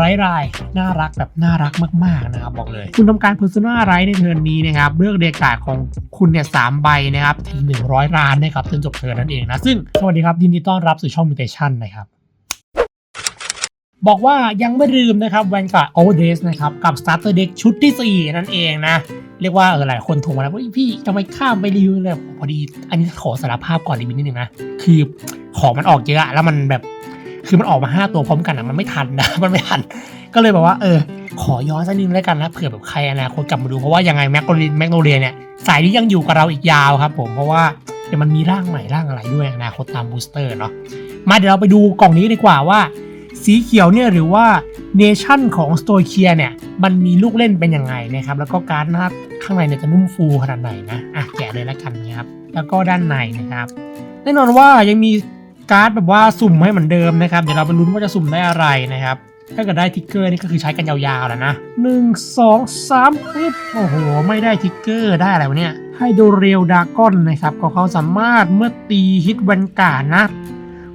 ไร้รายน่ารักแบบน่ารักมาก ๆ นะครับ บอกเลย คุณทำการ Persona ไรในเทิร์นนี้นะครับเลือกเรียกการ์ดของคุณเนี่ยสามใบนะครับถึง100ล้านนะครับจนจบเทิร์นนั่นเองนะ ซึ่ง สวัสดีครับยินดีต้อนรับสู่ช่อง Mutation นะครับบอกว่ายังไม่ลืมนะครับแวนการ์ด Overdress นะครับกับ Starter Deck ชุดที่ 4 นั่นเองนะ เรียกว่าเออหลายคนโทรมาแล้วว่าพี่ทำไมข้ามไปรีวิวเลยพอดี อันนี้ขอสารภาพก่อนรีวิวนิดนึงนะ คือของมันออกเยอะอะแล้วมันแบบ คือมันออกมา 5 ตัวพร้อมกันอะมันไม่ทันนะมันไม่ทัน ก็เลยแบบว่าเออ ขอย้อนสักนิดนึงแล้วกันนะเผื่อแบบใครอนาคตกลับมาดูเพราะว่ายังไงแมกโนเรียแมกโนเรียเนี่ยสายนี้ยังอยู่กับเราอีกยาวครับผมเพราะว่าเดี๋ยวมันมีร่างใหม่ร่างอะไรด้วยอนาคตตามบูสเตอร์เนาะมาเดี๋ยวเราไปดูกล่องนี้ดีกว่าว่า สีเขียวเนี่ยหรือว่าเนชั่นของสโตเคียเนี่ยมันมีลูกเล่นเป็นยังไงนะครับแล้วก็การ์ดหน้าข้างในเนี่ยจะนุ่มฟูขนาดไหนนะอะแกะเลยแล้วกันนะครับแล้วก็ด้านในนะครับ แน่นอนว่ายังมี การ์ดแบบว่าสุ่มให้เหมือนเดิมนะครับ เดี๋ยวเราไปลุ้นว่าจะสุ่มได้อะไรนะครับ ถ้าเกิดได้ทิกเกอร์นี่ก็คือใช้กันยาวๆแล้วนะหนึ่งสองสามปึ๊บโอ้โห ไม่ได้ทิกเกอร์ได้อะไรวะเนี่ยให้ดูเรียวดากอนนะครับ ก็เขาสามารถเมื่อตีฮิตแวนการ์ดนะ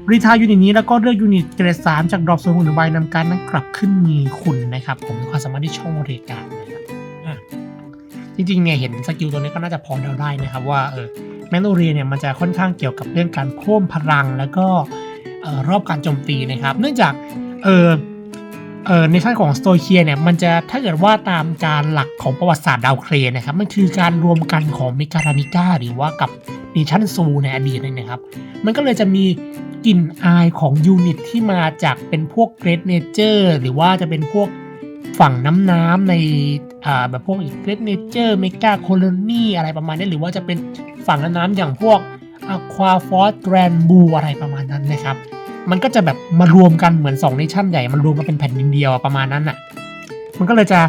รีทายยูนิตนี้แล้วก็เลือกยูนิตเกรดสามจากดรอปโซนหนึ่งใบนำการนั้นกลับขึ้นมือคุณนะครับ ผมมีความสามารถที่ช่องเรียการนะครับอะจริงๆเนี่ยเห็นสกิลตัวนี้ก็น่าจะพอเดาได้นะครับว่าเออ แมกโนเรียเนี่ยมันจะค่อนข้างเกี่ยวกับเรื่องการพิ่มพลังแล้วก็รอบการโจมตีนะครับ เนื่องจากเออเออในชั้นของสโตเคียเนี่ยมันจะถ้าเกิดว่าตามการหลักของประวัติศาสตร์ดาวเครนนะครับมันคือการรวมกันของเมการานิก้าหรือว่ากับเนชั่นซูในอดีตนี่นะครับ มันก็เลยจะมีกลิ่นอายของยูนิตที่มาจากเป็นพวกเกรดเนเจอร์หรือว่าจะเป็นพวก ฝั่งน้ำน้ำในอ่าแบบพวกอีกเกรดเนเจอร์เมกาโคลนีอะไรประมาณนี้หรือว่าจะเป็นฝั่งน้ำน้ำอย่างพวกอะควาฟอสแกรนบูอะไรประมาณนั้นนะครับ มันก็จะแบบมารวมกันเหมือน2เนชั่นใหญ่มันรวมกันเป็นแผ่นดินเดียวประมาณนั้นอะมันก็เลยจะ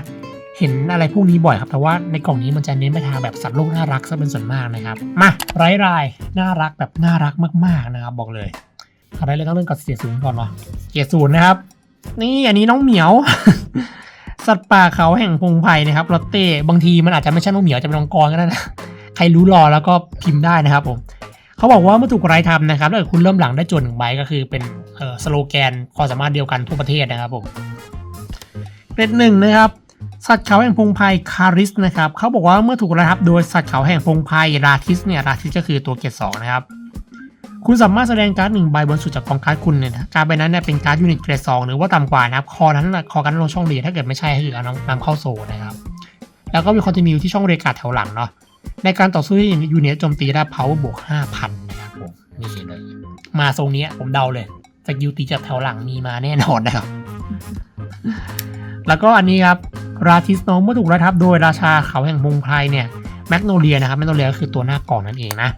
เห็นอะไรพวกนี้บ่อยครับ แต่ว่าในกล่องนี้มันจะเน้นไปทางแบบสัตว์โลกน่ารักซะเป็นส่วนมากนะครับ มาไร้รายน่ารักแบบน่ารักมากๆนะครับ บอกเลยอะไรเลยต้องเริ่มกับเสียศูนย์ก่อนวะเกียศูนย์นะครับ นี่อันนี้น้องเหมียว สัตว์ป่าเขาแห่งพงไพ่นะครับลอตเต้บางทีมันอาจจะไม่ใช่น้องเหมียวจะเป็นน้องกรก็ได้นะใครรู้รอแล้วก็พิมพ์ได้นะครับผมเขาบอกว่าเมื่อถูกไรทำนะครับถ้าเกิดคุณเริ่มหลังได้จนหนึ่งใบก็คือเป็นสโลแกนความสามารถเดียวกันทั่วประเทศนะครับผมเกรดหนึ่งนะครับสัตว์เขาแห่งพงไพคาริสนะครับเขาบอกว่าเมื่อถูกไรทับโดยสัตว์เขาแห่งพงไพราทิสเนี่ยราทิสก็คือตัวเกรดสองนะครับ คุณสามารถแสดงการ์ดหนึ่งใบบนสุดจากกองการ์ดคุณเนี่ยนะการ์ดใบนั้นเนี่ยเป็นการ์ดยูนิตเกรดสองหรือว่าต่ำกว่านะครับคอนั้นนะคอกันลงช่องเรียถ้าเกิดไม่ใช่ก็คือเอานำเข้าโซนนะครับแล้วก็มีคอนติเนียที่ช่องเรียกาดแถวหลังเนาะในการต่อสู้ที่ยูนียโจมตีได้ power บวก5,000นนะครับผมนี่เลยมาทรงเนี้ยผมเดาเลยสกิลตีจากแถวหลังมีมาแน่นอนนะครับแล้วก็อันนี้ครับราทิสโนเมื่อถูกระทับโดยราชาเขาแห่งพงไพรเนี่ยแมกโนเลียนะครับแมกโนเลียก็คือตัวหน้ากล่องนั่นเองนะ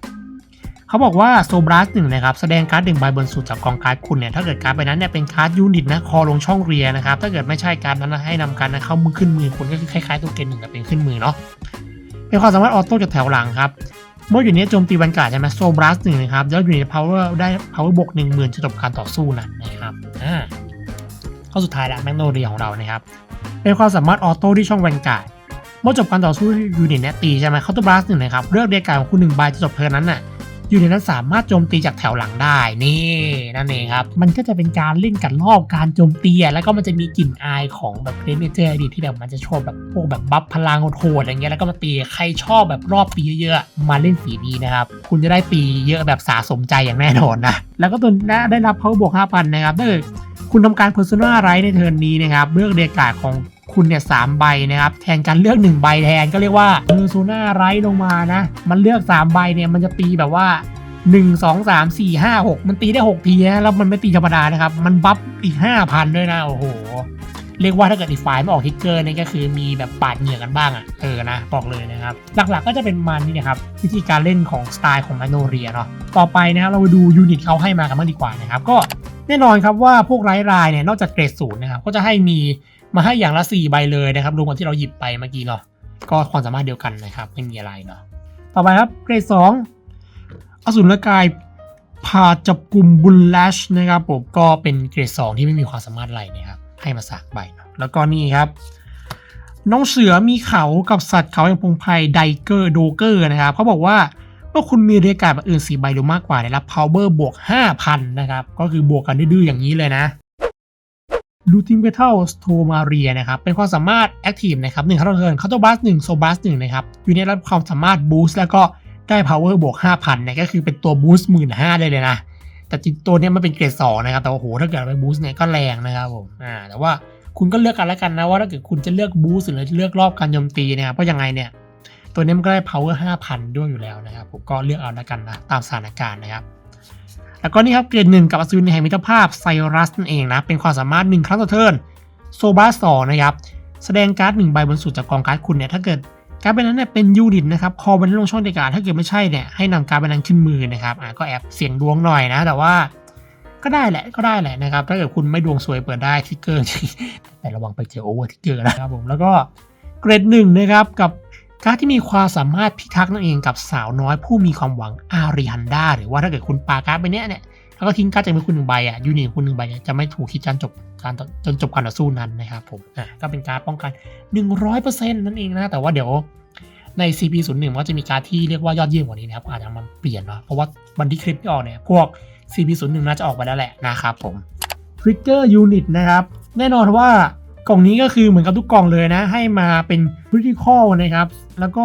เขาบอกว่าโซบรัสหนึ่งนะครับแสดงการ์ดหนึ่งใบบนสุดจากกองการ์ดคุณเนี่ยถ้าเกิดการ์ดใบนั้นเนี่ยเป็นการ์ดยูนิตนะคอลงช่องเรียนะครับถ้าเกิดไม่ใช่การ์ดนั้นนะให้นำการ์ดนะเข้ามือขึ้นมือคุณก็คือคล้ายๆตัวเกณฑ์หนึ่งแต่เป็นขึ้นมือเนาะเป็นความสามารถออโต้จากแถวหลังครับเมื่ออยู่นี้โจมตีวันการใช่ไหมโซบรัสหนึ่งนะครับแล้วอยู่ใน power ได้ power บวกหนึ่งหมื่นจะจบการต่อสู้นั้นนะครับอ่าข้อสุดท้ายละแมกโนเรียของเรานะครับเป็นความสามารถออโต้ที่ช่องวันการ์ดเมื่อจบการต่อสู้ยูนิตเนี้ยตีใช่ไหมเคาน์เตอร์บลัสหนึ่งนะครับเลือกเรียกการของคุณหนึ่งใบจะจบเทิร์นนั้นน่ะ ยูนิตนั้นสามารถโจมตีจากแถวหลังได้นี่นั่นเองครับ มันก็จะเป็นการเล่นกันรอบการโจมตีแล้วก็มันจะมีกลิ่นอายของแบบเรนเจอร์ดีที่แบบมันจะโชว์แบบพวกแบบบัฟพลังโหดอย่างเงี้ยแล้วก็มาตีใครชอบแบบรอบปีเยอะๆมาเล่นสีนี้นะครับคุณจะได้ปีเยอะแบบสะสมใจอย่างแน่นอนนะแล้วก็ตัวได้ได้รับ power บวก5,000นะครับถ้าเกิดคุณทำการ Persona ไรในเทิร์นนี้นะครับเลือกเรียกการ์ดของ คุณเนี่ยสามใบนะครับแทนการเลือก 1 ใบแทนก็เรียกว่า Persona ไรลงมานะ มันเลือก 3 ใบเนี่ยมันจะตีแบบว่า 1 2 3 4 5 6 มันตีได้ 6 ทีนะแล้วมันไม่ตีธรรมดานะครับ มันบัฟอีก 5,000 ด้วยนะ โอ้โห เรียกว่าถ้าเกิดอีกฝ่ายไม่ออกทิกเกอร์นี่ก็คือมีแบบปาดเหงื่อกันบ้างอะ่ะเออนะ บอกเลยนะครับ หลักๆก็จะเป็นมันนี่นะครับวิธีการเล่นของสไตล์ของแมโนเรียเนาะต่อไปนะครับเราไปดูยูนิตเขาให้มากันบ้างดีกว่านะครับก็ น่นอนครับว่าพวกไร้รายเนี่ยนอกจากเกรดศูนย์นะครับก็จะให้มีมาให้อย่างละ 4 ใบเลยนะครับรวมกับที่เราหยิบไปเมื่อกี้เนาะก็ความสามารถเดียวกันนะครับไม่มีอะไรเนาะต่อไปครับเกรด2อสูรกายพาจับกลุ่มบุลแลชนะครับผมก็เป็นเกรด2ที่ไม่มีความสามารถอะไรนะครับให้มาสากใบเนาะแล้วก็นี่ครับ น้องเสือมีเขากับสัตว์เขาอย่างพงไพรไดเกอร์โดเกอร์นะครับเขาบอกว่า เมื่อคุณมีเรียกการแบบอื่น4ใบหรือมากกว่าได้รับ power บวก 5,000 นะครับ ก็คือบวกกันดื้อๆอย่างนี้เลยนะลูติ n เ e ทัลสโทมาเรียนะครับ เป็นความสามารถแอคทีฟนะครับหนึ่งคาร์เทิร์นคาร์โตบัสหนึ่งโซบัสหนึ่งนะครับ อยู่ในรับความสามารถบูสต์แล้วก็ได้ power บวก 5,000เนี่ยก็คือเป็นตัวบูสต์หมื่นห้าได้เลยนะ แต่จริงตัวนี้มันเป็นเกรดสองนะครับ แต่ว่าโหถ้าเกิดไปบูสต์เนี่ยก็แรงนะครับผมอ่าแต่ว่าคุณก็เลือกกันแล้วกันนะว่าถ้าเกิดคุณจะเลือกบูสต์หรือเลือกรอบการโจมตีนะครับเพราะยังไงเนี่ย ตัวนี้มันก็ได้ power 5,000 ด้วยอยู่แล้วนะครับ ผมก็เลือกเอาแล้วกันนะตามสถานการณ์นะครับแล้วก็นี่ครับเกรดหนึ่งกับอสูรในแห่งมิตรภาพไซรัสนั่นเองนะ เป็นความสามารถ 1 ครั้งต่อเทิร์นโซบาสอนะครับ แสดงการ์ดหนึ่งใบบนสุดจากกองการ์ดคุณเนี่ย ถ้าเกิดการ์ดใบนั้นเนี่ยเป็นยูนิตนะครับคอบันลงช่องในการถ้าเกิดไม่ใช่เนี่ย ให้นำการ์ดใบนั้นขึ้นมือนะครับอ่าก็แอบเสี่ยงดวงหน่อยนะ แต่ว่าก็ได้แหละก็ได้แหละนะครับ ถ้าเกิดคุณไม่ดวงสวยเปิดได้ทิกเกอร์แต่ระวังไปเจอโอเวอร์ทิกเกอร์นะครับผมแล้วก็เกรดหนึ่งนะครับกับ การที่มีความสามารถพิทักษ์นั่นเองกับสาวน้อยผู้มีความหวังอาริฮันดาหรือว่าถ้าเกิดคุณปาการ์ดไปเนี้ยเนี่ยแล้วก็ทิ้งการ์ดจากมือคุณหนึ่งใบอะยูนิตคุณหนึ่งใบเนี่ยจะไม่ถูกคิดจนจบการจนจบการต่อสู้นั้นนะครับผมอะก็เป็นการป้องกัน 100%นั่นเองนะแต่ว่าเดี๋ยวใน CP01 มันก็จะมีการที่เรียกว่ายอดเยี่ยมกว่านี้นะครับอาจจะมาเปลี่ยนเนาะเพราะว่าวันที่คลิปที่ออกเนี่ยพวก CP01 น่าจะออกไปแล้วแหละนะครับผม Trigger Unit นะครับแน่นอนว่า กล่องนี้ก็คือเหมือนกับทุกกล่องเลยนะ ให้มาเป็น Critical นะครับ แล้วก็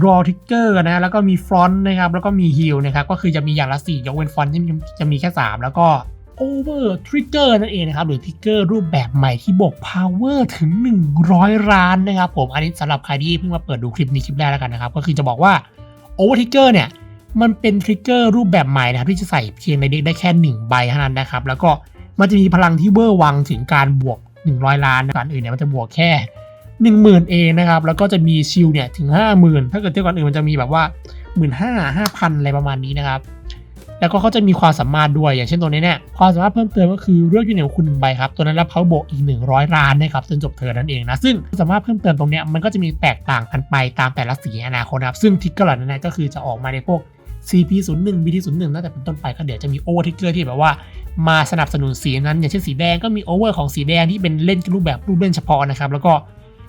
Draw Trigger นะ แล้วก็มี Front นะครับ แล้วก็มี Heal นะครับ ก็คือจะมีอย่างละ4ยกเว้น Front ที่จะมีแค่ 3 แล้วก็ Over Trigger นั่นเองนะครับ หรือ Trigger รูปแบบใหม่ที่บวก Power ถึง 100 ล้านนะครับผม อันนี้สำหรับใครที่เพิ่งมาเปิดดูคลิปนี้คลิปแรกแล้วกันนะครับ ก็คือจะบอกว่า Over Trigger เนี่ย มันเป็นทริกเกอร์รูปแบบใหม่นะครับที่จะใส่เพียงในเด็กได้แค่ 1 ใบเท่านั้นนะครับ แล้วก็มันจะมีพลังที่เวอร์วังถึงการบวก 100 ล้านนะก่อนอื่นเนี่ยมันจะบวกแค่ 10,000เองนะครับ แล้วก็จะมีชิลเนี่ยถึง 50,000 ถ้าเกิดเทียบกับอื่นมันจะมีแบบว่า 15,000 5,000 อะไรประมาณนี้นะครับแล้วก็เขาจะมีความสามารถด้วยอย่างเช่นตัวนี้เนี่ยความสามารถเพิ่มเติมก็คือเลือกยูนิตของคุณหนึ่งใบครับ ตัวนั้นรับเขาบวกอีก 100 ล้านนะครับจนจบเทิร์นนั่นเองนะ ซึ่งความสามารถเพิ่มเติมตรงเนี้ยมันก็จะมีแตกต่างกันไปตามแต่ละสีอนาคตครับ ซึ่งทิกเกอร์เหล่านั้นก็คือจะออกมาในพวก CP01 BT01 ตั้งแต่เป็นต้นไปก็เดี๋ยวจะมีโอเวอร์ทิกเกอร์ที่แบบว่า มาสนับสนุนสีนั้น อย่างเช่นสีแดงก็มีโอเวอร์ของสีแดงที่เป็นเล่นรูปแบบรูปเล่นเฉพาะนะครับ แล้วก็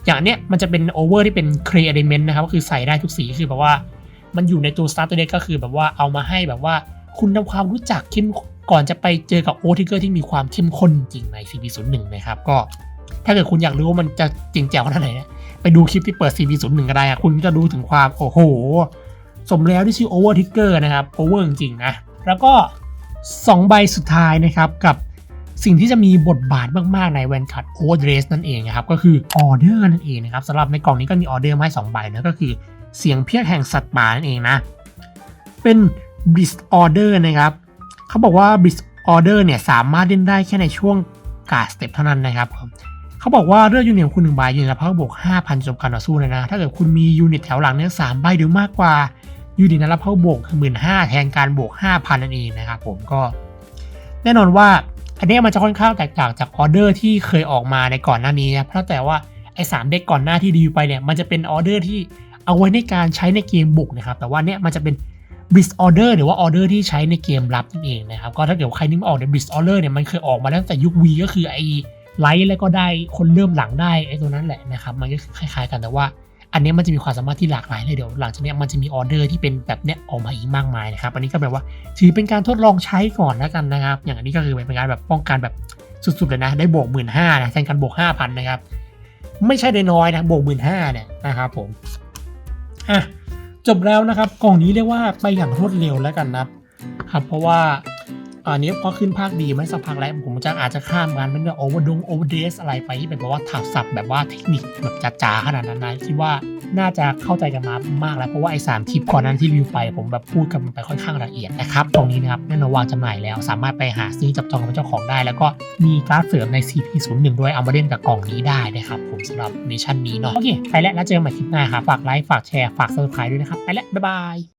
อย่างเนี้ยมันจะเป็นโอเวอร์ที่เป็นเครเอเมนต์นะครับก็คือใส่ได้ทุกสีคือแบบว่า มันอยู่ในตัวสตาร์ตัวเด็กก็คือแบบว่าเอามาให้แบบว่าคุณทำความรู้จักเข้มก่อนจะไปเจอกับโอทิกเกอร์ที่มีความเข้มข้นจริงใน CP01 นะครับก็ถ้าเกิดคุณอยากรู้ว่ามันจะจริงแจ๋วขนาดไหนไปดูคลิปที่เปิด CP01 ก็ได้อะคุณจะดูถึงความโอ้โห สมแล้วที่ชื่อ Over Ticker นะครับ Over จริงๆนะ แล้วก็ 2 ใบสุดท้ายนะครับกับสิ่งที่จะมีบทบาทมาก ๆ ในแวนคัต Overdress นั่นเองนะครับก็คือออเดอร์นั่นเองนะครับสำหรับในกล่องนี้ก็มีออเดอร์มาให้2ใบนะก็คือเสียงเพียกแห่งสัตว์ป่านั่นเองนะ เป็น b r i s Order นะครับเขาบอกว่า b r i s Order เนี่ยสามารถเล่นได้แค่ในช่วงการสเต็ปเท่านั้นนะครับเขาบอกว่าเลือกยูนิตคุณหนึ่งใบยูนิตละพักบวก 5,000จบการต่อสู้เลยนะ ถ้าเกิดคุณมียูนิตแถวหลังเนี่ยสามใบหรือมากกว่า ยูนิตนั้นรับเข้าบวกหมื่นห้าแทนการบวก5,000นั่นเองนะครับผมก็ แน่นอนว่าอันนี้มันจะค่อนข้างแตกต่างจากออเดอร์ที่เคยออกมาในก่อนหน้านี้นะเพราะแต่ว่าไอ้สามเด็กก่อนหน้าที่รีวิวไปเนี่ยมันจะเป็นออเดอร์ที่เอาไว้ในการใช้ในเกมบุกนะครับแต่ว่าเนี้ยมันจะเป็น b r i s Order หรือว่าออเดอร์ที่ใช้ในเกมรับนั่นเองนะครับก็ถ้าเกิดใครนึกออกเนี่ย b r i s Order เนี่ยมันเคยออกมาตั้งแต่ยุค V ก็คือไอ้ไลท์แล้วก็ได้คนเริ่มหลังได้ไอ้ตัวนั้นแหละนะครับมันก็คล้ายๆกันแต่ว่า อันนี้มันจะมีความสามารถที่หลากหลายเลยเดี๋ยวหลังจากนี้มันจะมีออเดอร์ที่เป็นแบบเนี้ยออกมาอีกมากมายนะครับ อันนี้ก็แบบว่าถือเป็นการทดลองใช้ก่อนแล้วกันนะครับ อย่างอันนี้ก็คือเป็นการแบบป้องกันแบบสุดๆเลยนะได้บวกหมื่นห้านะแทนการบวกห้าพันนะครับ ไม่ใช่ได้น้อยนะบวกหมื่นห้าเนี่ยนะครับผมอะจบแล้วนะครับกล่องนี้เรียกว่าไปอย่างรวดเร็วแล้วกันนะครับ เพราะว่า อันนี้พอขึ้นภาคดีไม่สักพักแล้วผมจะอาจจะข้ามกันเป็นเรื่องโอเวอร์ดงโอเวอร์เดสอะไรไปที่เป็นแบบว่าถักสับแบบว่าเทคนิคแบบจ๋าๆขนาดนั้นนะคิดว่าน่าจะเข้าใจกันมามากแล้วเพราะว่าไอ้สามคลิปก่อนนั้นที่รีวิวไป ผมแบบพูดกันไปค่อนข้างละเอียดนะครับตรงนี้นะครับแน่นอนวางจำหน่ายแล้ว สามารถไปหาซื้อจับจองกับเจ้าของได้ แล้วก็มีการ์ดเสริมใน CP01 ด้วยเอามาเล่นกับกล่องนี้ได้นะครับผมสำหรับมิชชั่นนี้เนาะโอเคไปแล้วแล้วเจอกันใหม่คลิปหน้าครับฝากไลค์ฝากแชร์ฝาก subscribe ด้วยนะครับไปแล้วบ๊ายบาย